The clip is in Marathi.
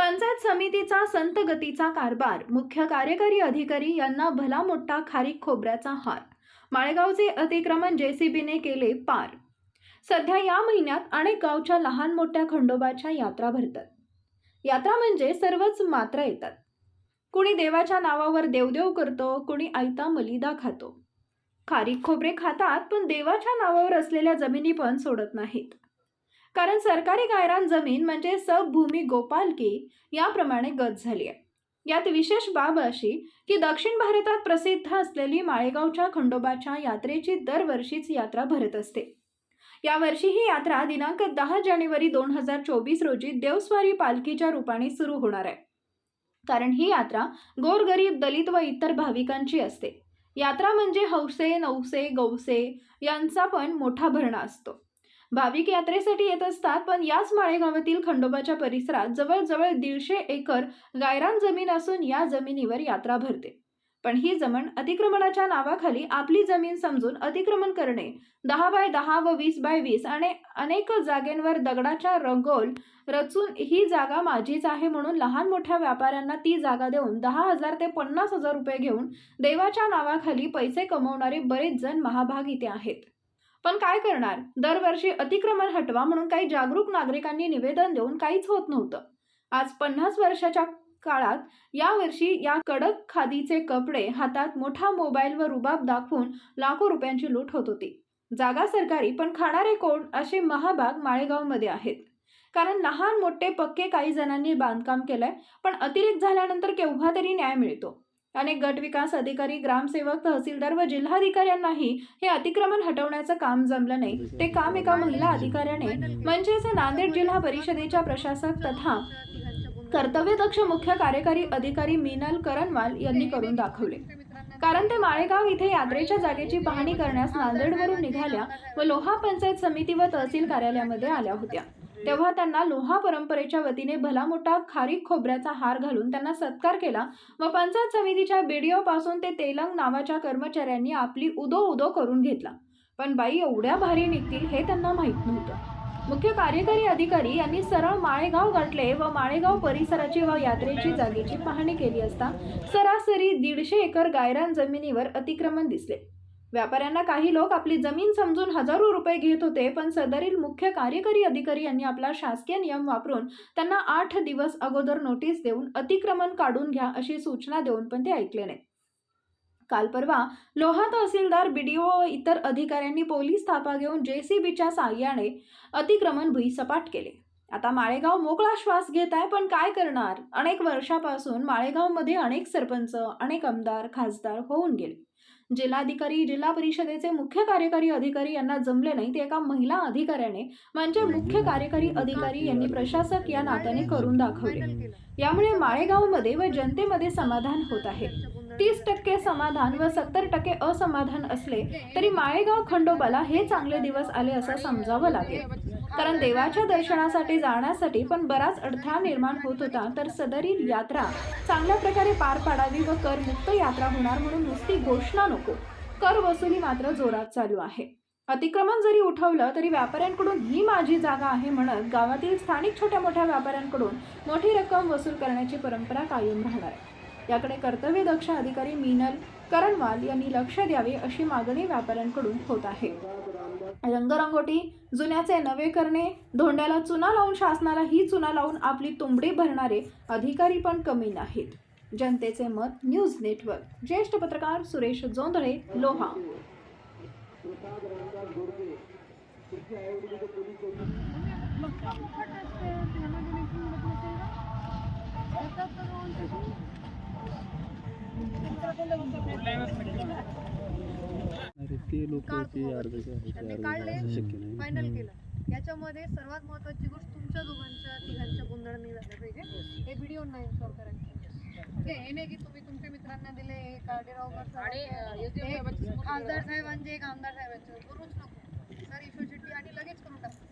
पंचायत समितीचा संतगतीचा कारभार मुख्य कार्यकारी अधिकारी यांना भला मोठा खारीक खोबऱ्याचा हार. माळेगावचे अतिक्रमण जेसीबीने केले पार. सध्या या महिन्यात अनेक गावच्या लहान मोठ्या खंडोबाच्या यात्रा भरतात. यात्रा म्हणजे सर्वच मात्रा येतात. कुणी देवाच्या नावावर देवदेव करतो कुणी आयता मलिदा खातो. खारीक खोबरे खातात पण देवाच्या नावावर असलेल्या जमिनी पण सोडत नाहीत. कारण सरकारी गायरान जमीन म्हणजे सबभूमी गोपालकी याप्रमाणे गत झाली आहे. यात विशेष बाब अशी की दक्षिण भारतात प्रसिद्ध असलेली माळेगावच्या खंडोबाच्या यात्रेची दरवर्षीच यात्रा भरत असते. यावर्षी ही यात्रा दिनांक दहा जानेवारी दोन हजार चोवीस रोजी देवस्वारी पालखीच्या रूपाने सुरू होणार आहे. कारण ही यात्रा गोरगरीब दलित व इतर भाविकांची असते. यात्रा म्हणजे हौसे नवसे गौसे यांचा पण मोठा भरणा असतो. भाविक यात्रेसाठी येत असतात पण याच माळेगावातील खंडोबाच्या परिसरात जवळजवळ दीडशे एकर गायरान जमीन असून या जमिनीवर यात्रा भरते. पण ही जमीन अतिक्रमणाच्या नावाखाली आपली जमीन समजून अतिक्रमण करणे दहा बाय दहा व वीस बाय वीस आणि अनेक जागेंवर दगडाच्या रंगोल रचून ही जागा माझीच आहे म्हणून लहान मोठ्या व्यापाऱ्यांना ती जागा देऊन दहा हजार ते पन्नास हजार रुपये घेऊन देवाच्या नावाखाली पैसे कमवणारे बरेच जण महाभाग इथे आहेत. पण काय करणार? दरवर्षी अतिक्रमण हटवा म्हणून काही जागरूक नागरिकांनी निवेदन देऊन काहीच होत नव्हतं. आज पन्नास वर्षाच्या काळात यावर्षी या कडक खादीचे कपडे हातात मोठा मोबाईल व रुबाब दाखवून लाखो रुपयांची लूट होत होती. जागा सरकारी पण खाणारे कोण? असे महाभाग माळेगावमध्ये आहेत. कारण लहान मोठे पक्के काही जणांनी बांधकाम केलंय पण अतिरेक झाल्यानंतर केव्हा तरी न्याय मिळतो. अनेक गट विकास अधिकारी ग्रामसेवक तहसीलदार व जिल्हाधिकाऱ्यांनाही हे अतिक्रमण हटवण्याचं काम जमलं नाही. ते काम एका महिला अधिकाऱ्याने म्हणजेच नांदेड जिल्हा परिषदेच्या प्रशासक तथा कर्तव्यदक्ष मुख्य कार्यकारी अधिकारी मीनल करणवाल यांनी करून दाखवले. कारण ते माळेगाव इथे यात्रेच्या जागेची पाहणी करण्यास नांदेडवरून निघाल्या व लोहा पंचायत समिती व तहसील कार्यालयामध्ये आल्या होत्या. तेव्हा त्यांना लोहा परंपरेच्या वतीने भला मोठा खारीक खोबऱ्याचा हार घालून त्यांना सत्कार केला व पंचायत समितीच्या बीडीओ पासून ते तेलंग नावाच्या कर्मचाऱ्यांनी आपली उदो उदो करून घेतला. पण बाई एवढ्या भारी निघतील हे त्यांना माहीत नव्हतं. मुख्य कार्यकारी अधिकारी यांनी सरळ माळेगाव गाठले व माळेगाव परिसराची व यात्रेची जागेची पाहणी केली असता सरासरी दीडशे एकर गायरान जमिनीवर अतिक्रमण दिसले. व्यापाऱ्यांना काही लोक आपली जमीन समजून हजारो रुपये घेत होते पण सदरील मुख्य कार्यकारी अधिकारी यांनी आपला शासकीय नियम वापरून त्यांना आठ दिवस अगोदर नोटीस देऊन अतिक्रमण काढून घ्या अशी सूचना देऊन पण ते ऐकले नाही काल परवा लोहा तहसीलदार बीडीओ व इतर अधिकाऱ्यांनी पोलीस ताफा घेऊन जेसीबीच्या साह्याने अतिक्रमण भुईसपाट केले. आता माळेगाव मोकळा श्वास घेत आहे पण काय करणार? अनेक वर्षापासून माळेगावमध्ये अनेक सरपंच अनेक आमदार खासदार होऊन गेले. जिल्हाधिकारी जिल्हा परिषदेचे मुख्य कार्यकारी अधिकारी यांना जमले नाही ते एका महिला अधिकाऱ्याने म्हणजे मुख्य कार्यकारी अधिकारी यांनी प्रशासक या नात्याने करून दाखवले. यामुळे माळेगावमध्ये व जनतेमध्ये समाधान होत आहे. तीस टक्के समाधान व सत्तर टक्के असमाधान असले तरी माळेगाव खंडोबाला हे चांगले दिवस आले असं समजावं लागेल. कारण देवाच्या दर्शनासाठी जाण्यासाठी पण बराच अडथळा निर्माण होत होता तर सदरील यात्रा चांगल्या प्रकारे पार पाडावी व करमुक्त यात्रा होणार म्हणून नुसती घोषणा नको. कर वसुली मात्र जोरात चालू आहे. अतिक्रमण जरी उठवलं तरी व्यापाऱ्यांकडून ही माझी जागा आहे म्हणत गावातील स्थानिक छोट्या मोठ्या व्यापाऱ्यांकडून मोठी रक्कम वसूल करण्याची परंपरा कायम राहणार आहे. याकडे कर्तव्यदक्ष अधिकारी मीनल करणवाल यांनी लक्ष द्यावे अशी मागणी व्यापाऱ्यांकडून होत आहे. रंगरंगोटी जुन्याचे नवे करणे धोंड्याला चुना लावून शासनाला ही चुना लावून आपली तुंबडी भरणारे अधिकारी पण कमी नाहीत. जनतेचे मत न्यूज नेटवर्क. ज्येष्ठ पत्रकार सुरेश जोंधळे लोहा. ते लोक ते अर्धे त्यांनी काढले शक्य नाही. फायनल केलं. याच्यामध्ये सर्वात महत्वाची गोष्ट तुमच्या दोघांच्या तिघांच्या गोंधळाने झालं पाहिजे. हे व्हिडिओ नाही इन्स्टॉल करायचे. ओके हे नाही की तुम्ही तुमच्या मित्रांना दिले हे खासदार साहेबांचे एक आमदार साहेबांचे. करूच नको. सर ईश्वर शेट्टी आणि लगेच करून टाकू